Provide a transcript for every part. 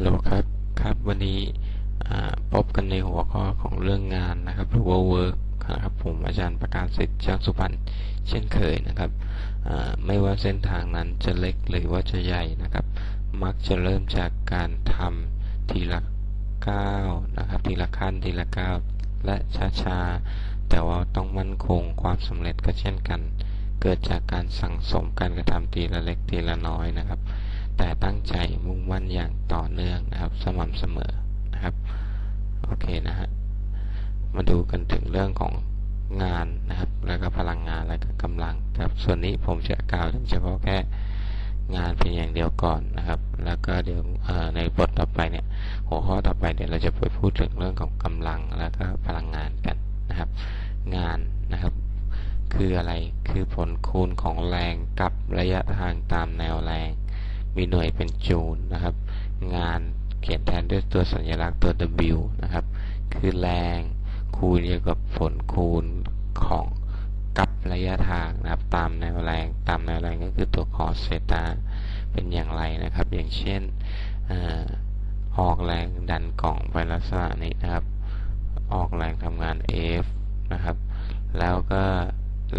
ฮัลโหลครับ ครับ วันนี้พบกันในหัวข้อของเรื่องงานนะครับ หรือว่า work นะครับ ผมอาจารย์ประกาศสิทธิ์ช่างสุพรรณเช่นเคยนะครับ ไม่ว่าเส้นทางนั้นจะเล็กหรือว่าจะใหญ่นะครับ มักจะเริ่มจากการทำทีละก้าวนะครับ ทีละขั้นทีละก้าวและช้าๆ แต่ว่าต้องมั่นคงความสำเร็จก็เช่นกัน เกิดจากการสั่งสมการกระทำทีละเล็กทีละน้อยนะครับ แต่ตั้งใจมุ่งมั่นอย่างต่อเนื่องนะครับ สม่ำเสมอนะครับ โอเคนะฮะ มาดูกันถึงเรื่องของงานนะครับ แล้วก็พลังงานแล้วก็กำลังครับ ส่วนนี้ผมจะกล่าวเฉพาะแค่งานเพียงอย่างเดียวก่อนนะครับ แล้วก็เดี๋ยวในบทต่อไปเนี่ย หัวข้อต่อไปเดี๋ยวเราจะไปพูดถึงเรื่องของกำลังแล้วก็พลังงานกันนะครับ งานนะครับ คืออะไรคือผลคูณของแรงกับระยะทางตามแนวแรง มีหน่วยเป็นจูลนะครับ งานเขียนแทนด้วยตัวสัญลักษณ์ตัว W นะครับ คือแรงคูณเกี่ยวกับผลคูณของกับระยะทางนะครับ ตามแนวแรง ตามแนวแรงก็คือตัวคอสเซตาเป็นอย่างไรนะครับ อย่างเช่นออกแรงดันกล่องไปลักษณะนี้นะครับ ออกแรงทำงาน F นะครับ แล้วก็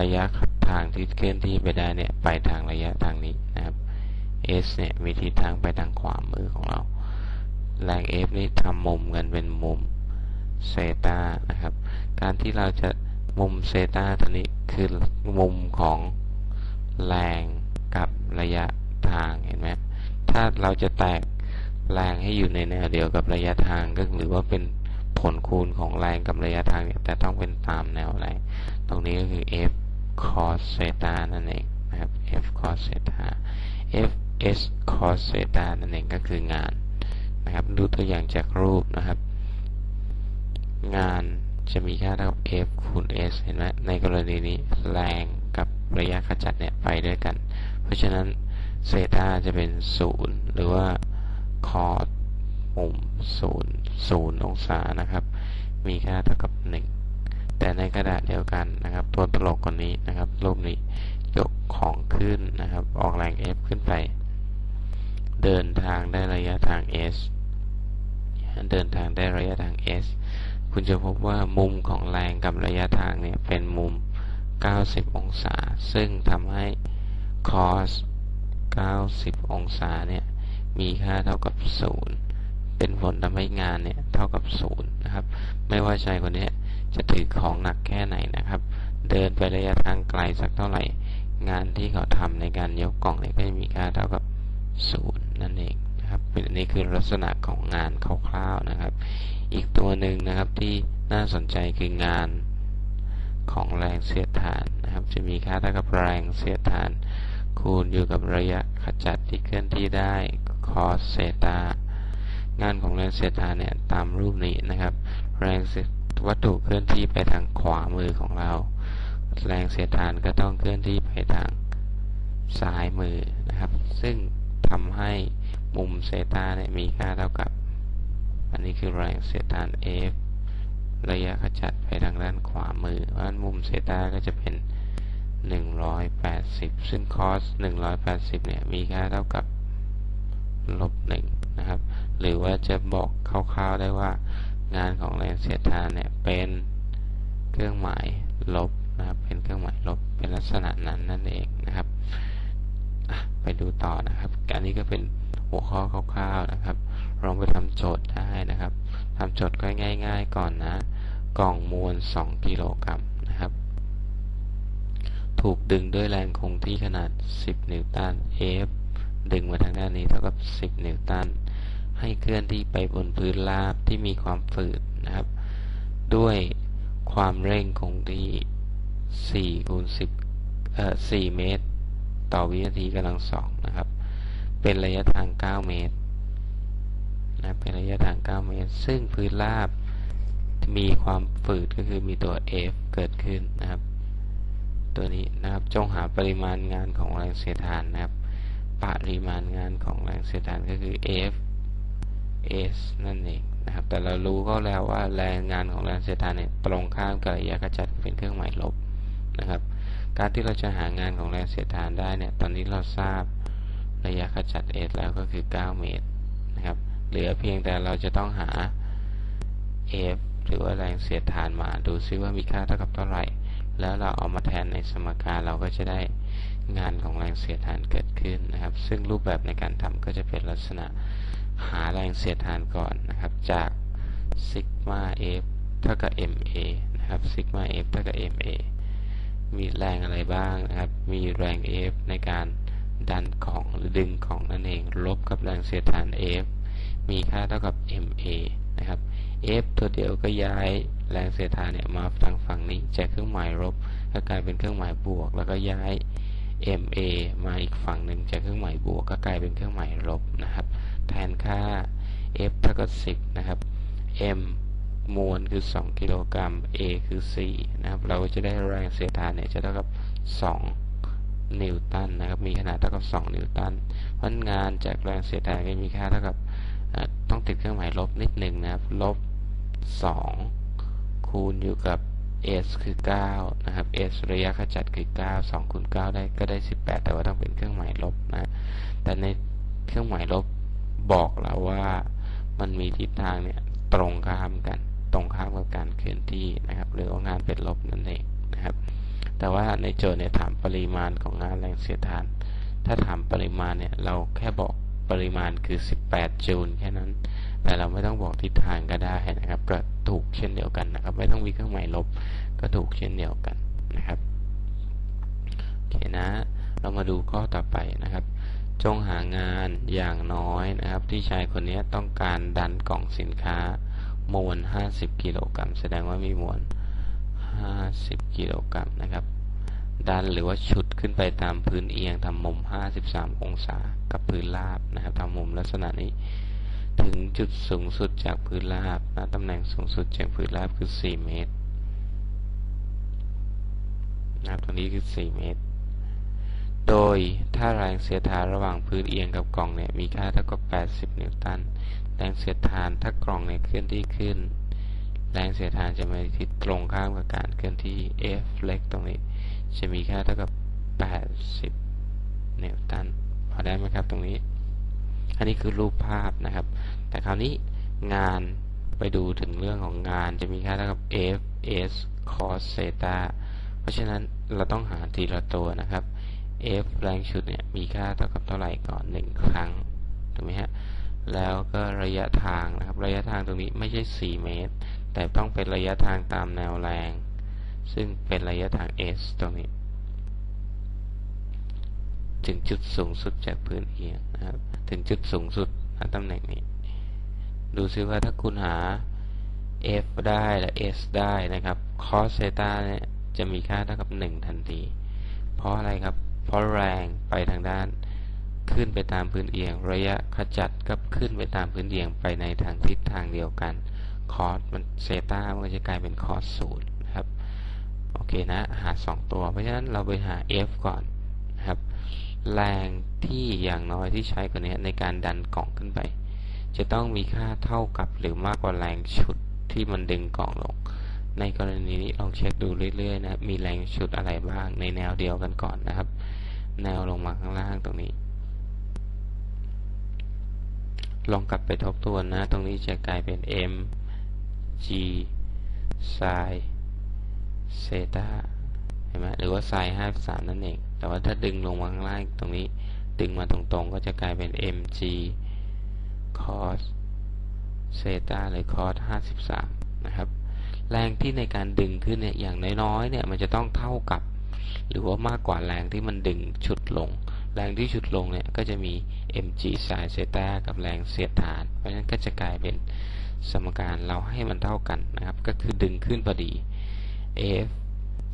ระยะทางที่เคลื่อนที่ไปได้เนี่ย ไปทางระยะทางนี้นะครับ S เนี่ยมีทิศทางไปทางขวามือของเรา แรง F นี่ทำมุมกันเป็นมุมเซตานะครับ การที่เราจะมุมเซตาตัวนี้คือมุมของแรงกับระยะทางเห็นไหมถ้าเราจะแตกแรงให้อยู่ในแนวเดียวกับระยะทางก็หรือว่าเป็นผลคูณของแรงกับระยะทางเนี่ยแต่ต้องเป็นตามแนวแรงตรงนี้ก็คือ F cos เซตานั่นเองนะครับ F cos เซตา F s cos theta นั่นเองก็คืองานนะครับ ดูตัวอย่างจากรูปนะครับ งานจะมีค่าเท่ากับ f คูณ s เห็นไหมในกรณีนี้แรงกับระยะขจัดเนี่ยไปด้วยกัน เพราะฉะนั้นเซตาจะเป็น 0 หรือว่าคอสมุม0 0 องศานะครับ มีค่าเท่ากับ 1 แต่ในกระดาษเดียวกันนะครับ ตัวตลกคนนี้นะครับ รูปนี้ยกของขึ้นนะครับ ออกแรง F ขึ้นไป เดินทางได้ระยะทาง s เดินทางได้ระยะทาง s คุณจะพบว่ามุมของแรงกับระยะทางเนี่ยเป็นมุม 90 องศา ซึ่งทำให้ cos 90 องศาเนี่ยมีค่าเท่ากับ 0 เป็นผลทำให้งานเนี่ยเท่ากับ 0 นะครับ ไม่ว่าชายคนนี้จะถือของหนักแค่ไหนนะครับ เดินไประยะทางไกลสักเท่าไหร่ งานที่เขาทำในการยกกล่องเนี่ยก็จะมีค่าเท่ากับศู นั่นเองนะครับเป็นนี่คือลักษณะของงานคร่าวๆนะครับ อีกตัวหนึ่งนะครับที่น่าสนใจคืองานของแรงเสียดทานนะครับ จะมีค่าเท่ากับแรงเสียดทาน คูณอยู่กับระยะขจัดที่เคลื่อนที่ได้ cos เซตางานของแรงเสียดทานเนี่ยตามรูปนี้นะครับ แรงวัตถุเคลื่อนที่ไปทางขวามือของเรา แรงเสียดทานก็ต้องเคลื่อนที่ไปทางซ้ายมือนะครับ ซึ่ง ทำให้มุมเซตาเนี่ยมีค่าเท่ากับ อันนี้คือแรงเซตาน F ระยะขจัดไปทางด้านขวามือ เพราะฉะนั้นมุมเซตาก็จะเป็น 180 ซึ่งคอส 180 เนี่ย มีค่าเท่ากับลบ1นะครับ หรือว่าจะบอกคร่าวๆได้ว่า งานของแรงเสียดทานเนี่ย เป็นเครื่องหมายลบนะครับ เป็นเครื่องหมายลบ เป็นลักษณะนั้นนั่นเองนะครับ ไปดูต่อนะครับอันนี้ก็เป็นหัวข้อคร่าวๆนะครับ ลองไปทำโจทย์ได้นะครับทำโจทย์ก็ง่าย ๆ ก่อนนะ กล่องมวล 2 กิโลกรัมนะครับ ถูกดึงด้วยแรงคงที่ขนาด 10 นิวตัน F ดึงมาทางด้านนี้เท่ากับ 10 นิวตัน ให้เคลื่อนที่ไปบนพื้นราบที่มีความฝืดนะครับ ด้วยความเร่งคงที่4คูณ10เอ่อ4เมตร ต่อวินาทีกำลังสองนะครับ เป็นระยะทาง 9 เมตรนะเป็นระยะทาง 9 เมตร ซึ่งพื้นราบมีความฝืดก็คือมีตัว F เกิดขึ้นนะครับ ตัวนี้นะครับจงหาปริมาณงานของแรงเสียดทานนะครับ ปริมาณงานของแรงเสียดทานก็คือ F S นั่นเองนะครับ แต่เรารู้ก็แล้วว่าแรงงานของแรงเสียดทานเนี่ยตรงข้ามกับระยะกระจัดเป็นเครื่องหมายลบนะครับ การที่เราจะหางานของแรงเสียดทานได้เนี่ย ตอนนี้เราทราบระยะขจัด S แล้วก็คือ 9 เมตรนะครับ เหลือเพียงแต่เราจะต้องหา F หรือว่าแรงเสียดทานมา ดูซิว่ามีค่าเท่ากับเท่าไหร่ แล้วเราเอามาแทนในสมการเราก็จะได้งานของแรงเสียดทานเกิดขึ้นนะครับ ซึ่งรูปแบบในการทำก็จะเป็นลักษณะหาแรงเสียดทานก่อนนะครับ จากซิกมา F เท่ากับ MA นะครับซิกมา F เท่ากับ MA มีแรงอะไรบ้างนะครับ มีแรง F ในการดันของหรือดึงของนั่นเอง ลบกับแรงเสียดทาน F มีค่าเท่ากับ MA นะครับ F ตัวเดียวก็ย้ายแรงเสียดทานเนี่ยมาทางฝั่งนี้จากเครื่องหมายลบก็กลายเป็นเครื่องหมายบวก แล้วก็ย้าย MA มาอีกฝั่งหนึ่งจากเครื่องหมายบวกก็กลายเป็นเครื่องหมายลบนะครับ แทนค่า F เท่ากับ 10 นะครับ M มวลคือ 2 กิโลกรัม A คือ 4 นะครับ เราก็จะได้แรงเสียดทานเนี่ยจะเท่ากับ 2 นิวตันนะครับ มีขนาดเท่ากับ 2 นิวตัน เพราะงานจากแรงเสียดทานก็มีค่าเท่ากับต้องติดเครื่องหมายลบนิดหนึ่งนะครับ ลบ 2 คูณอยู่กับ s คือ 9 นะครับ s ระยะขจัดคือ 9 2คูณ9ได้ก็ได้ 18 แต่ว่าต้องเป็นเครื่องหมายลบนะ แต่ในเครื่องหมายลบบอกเราว่ามันมีทิศทางเนี่ยตรงข้ามกัน ตรงข้ามกับการเคลื่อนที่นะครับ หรือว่างานเป็นลบนั่นเองนะครับ แต่ว่าในโจทย์เนี่ยถามปริมาณของงานแรงเสียดทาน ถ้าถามปริมาณเนี่ยเราแค่บอกปริมาณคือ 18 จูลแค่นั้น แต่เราไม่ต้องบอกทิศทางก็ได้นะครับก็ถูกเช่นเดียวกันนะครับ ไม่ต้องมีเครื่องหมายลบก็ถูกเช่นเดียวกันนะครับโอเคนะ เรามาดูข้อต่อไปนะครับ จงหางานอย่างน้อยนะครับ ที่ชายคนนี้ต้องการดันกล่องสินค้า มวล 50 กิโลกรัม แสดงว่ามีมวล 50 กิโลกรัมนะครับ ดันหรือว่าชุดขึ้นไปตามพื้นเอียงทำมุม 53 องศา กับพื้นราบนะครับทำมุมลักษณะนี้ ถึงจุดสูงสุดจากพื้นราบนะตำแหน่งสูงสุดจากพื้นราบคือ 4 เมตรนะครับตรงนี้คือ 4 เมตร โดยถ้าแรงเสียดทานระหว่างพื้นเอียงกับกล่องเนี่ย มีค่าเท่ากับ 80 นิวตัน แรงเสียดทานถ้ากล่องเนี่ยเคลื่อนที่ขึ้น แรงเสียดทานจะมาทิศตรงข้ามกับการเคลื่อนที่ F เล็กตรงนี้ จะมีค่าเท่ากับ 80 นิวตันพอได้ไหมครับตรงนี้ อันนี้คือรูปภาพนะครับ แต่คราวนี้งานไปดูถึงเรื่องของงานจะมีค่าเท่ากับ F S cos เซตาเพราะฉะนั้นเราต้องหาทีละตัวนะครับ F แรงชุดเนี่ยมีค่าเท่ากับเท่าไหร่ก่อน 1 ครั้งถูกไหมฮะ แล้วก็ระยะทางนะครับ ระยะทางตรงนี้ไม่ใช่ 4 เมตร แต่ต้องเป็นระยะทางตามแนวแรง ซึ่งเป็นระยะทาง s ตรงนี้ ถึงจุดสูงสุดจากพื้นเอียงนะครับ ถึงจุดสูงสุดณตำแหน่งนี้ ดูซิว่าถ้าคุณหา f ได้และ s ได้นะครับ cos เซตาเนี่ยจะมีค่าเท่ากับ 1 ทันที เพราะอะไรครับ เพราะแรงไปทางด้าน ขึ้นไปตามพื้นเอียง ระยะขจัดก็ขึ้นไปตามพื้นเอียงไปในทางทิศทางเดียวกัน cos มันเซตามันจะกลายเป็น cos ศูนย์นะครับ โอเคนะ หา 2 ตัว เพราะฉะนั้นเราไปหา F ก่อนนะครับ แรงที่อย่างน้อยที่ใช้กว่านี้ในการดันกล่องขึ้นไป จะต้องมีค่าเท่ากับหรือมากกว่าแรงชุดที่มันดึงกล่องลง ในกรณีนี้ลองเช็คดูเรื่อยๆนะ มีแรงชุดอะไรบ้างในแนวเดียวกันก่อนนะครับ แนวลงมาข้างล่างตรงนี้ ลองกลับไปทบทวนนะ ตรงนี้จะกลายเป็น m g sin เซตาเห็นไหมหรือว่าไซน์ห้าสามนั่นเอง แต่ว่าถ้าดึงลงมาข้างล่างตรงนี้ดึงมาตรงๆ ก็จะกลายเป็น mg cos เซตาหรือ cos ห้าสิบสามนะครับ แรงที่ในการดึงขึ้นเนี่ย อย่างน้อยๆ เนี่ย มันจะต้องเท่ากับ หรือว่ามากกว่าแรงที่มันดึงฉุดลง แรงที่ฉุดลงเนี่ยก็จะมี mg sin เซตากับแรงเสียดทาน เพราะฉะนั้นก็จะกลายเป็นสมการเราให้มันเท่ากันนะครับ ก็คือดึงขึ้นพอดี f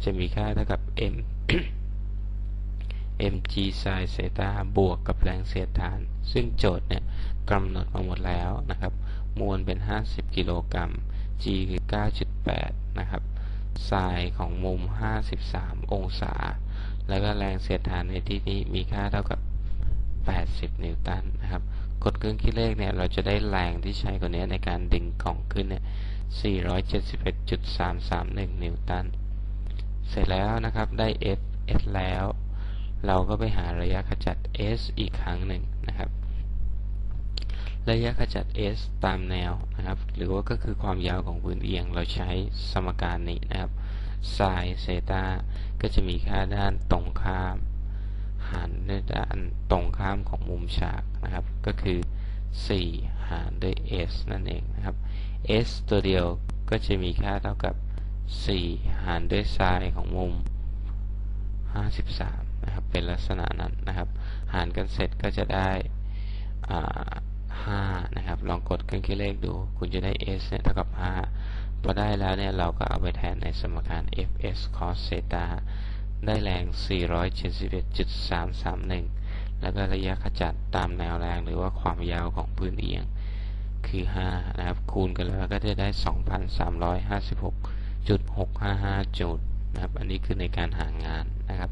จะมีค่าเท่ากับ m mg sin เซตาบวกกับแรงเสียดทาน ซึ่งโจทย์เนี่ยกำหนดมาหมดแล้วนะครับ มวลเป็น 50 กิโลกรัม g คือ 9.8 นะครับไซน์ของมุม 53 องศา แล้วก็แรงเสียดทานในที่นี้มีค่าเท่ากับ 80 นิวตันนะครับ กดเครื่องคิดเลขเนี่ย เราจะได้แรงที่ใช้กว่านี้ในการดึงกล่องขึ้นเนี่ย 471.331 นิวตัน เสร็จแล้วนะครับ ได้ F S แล้ว เราก็ไปหาระยะขจัด S อีกครั้งหนึ่งนะครับ ระยะขจัด s ตามแนวนะครับ หรือว่าก็คือความยาวของพื้นเอียง เราใช้สมการนี้นะครับ sin เซตา ก็จะมีค่าด้านตรงข้ามหารด้วยด้านตรงข้ามของมุมฉากนะครับ ก็คือ 4 หารด้วย s นั่นเองนะครับ s ตัวเดียวก็จะมีค่าเท่ากับ 4 หารด้วย sin ของมุม 53 นะครับ เป็นลักษณะนั้นนะครับ หารกันเสร็จก็จะได้5นะครับ ลองกดเครื่องคิดเลขดู คุณจะได้ s เนี่ยเท่ากับ 5 พอได้แล้วเนี่ยเราก็เอาไปแทนในสมการ fs cos เซตาได้แรง 471.331 แล้วก็ระยะขจัดตามแนวแรงหรือว่าความยาวของพื้นเอียง คือ 5 นะครับ คูณกันแล้วก็จะได้ 2,356.655 จุดนะครับ อันนี้คือในการหางานนะครับ